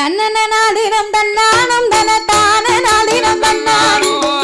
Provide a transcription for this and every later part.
தன்னன நாடினம் தன்னானம் தன தான நாடினம் தன்னானம்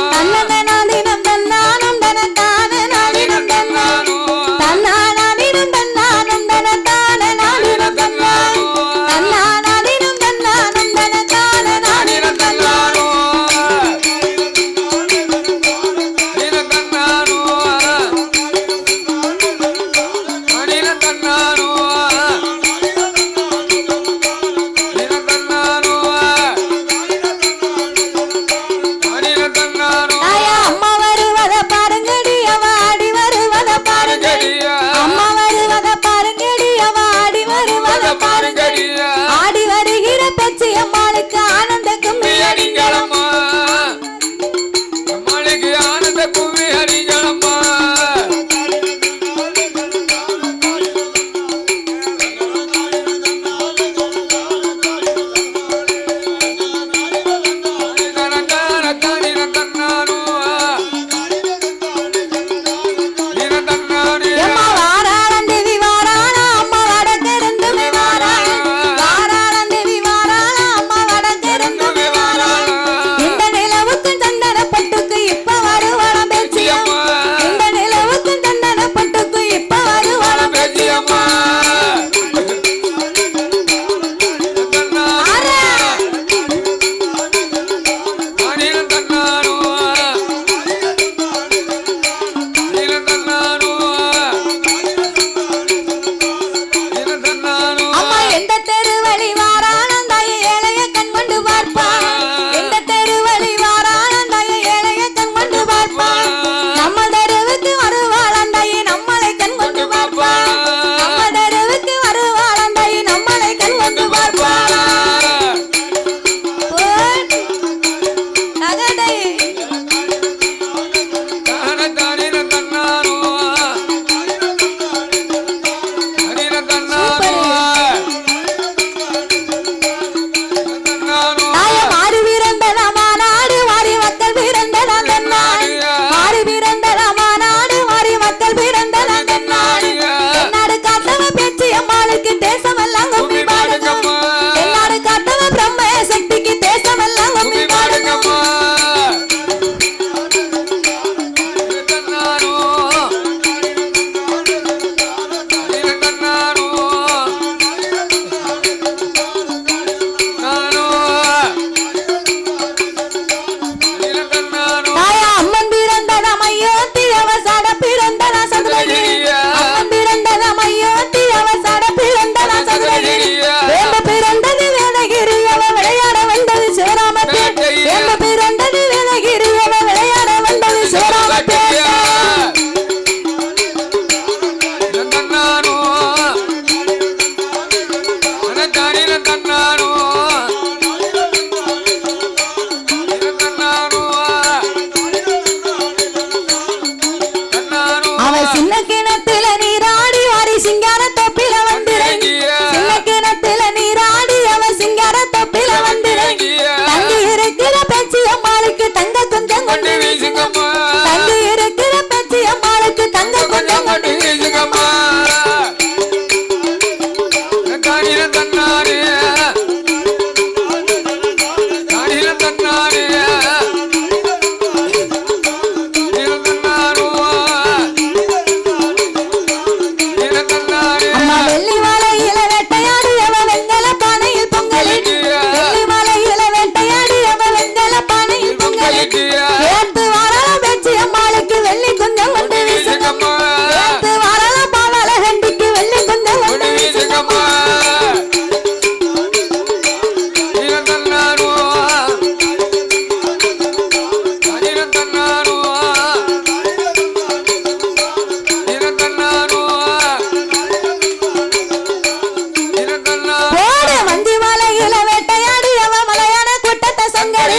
சின்ன கிணத்துல நீராடி வாரி சிங்கார தொப்பில வந்துறங்கி. சின்ன கிணத்துல நீராடி அவ சிங்கார தொப்பில வந்துறங்கி. தங்கி இருக்கிற பேச்சு அம்மாளுக்கு தங்க கொஞ்சம் கொண்டு வீசுங்கம்மா. தங்கி இருக்கிற பேச்சு அம்மாளுக்கு தங்க கொஞ்சம் கொண்டு வீசுங்கம்மா.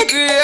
Yeah.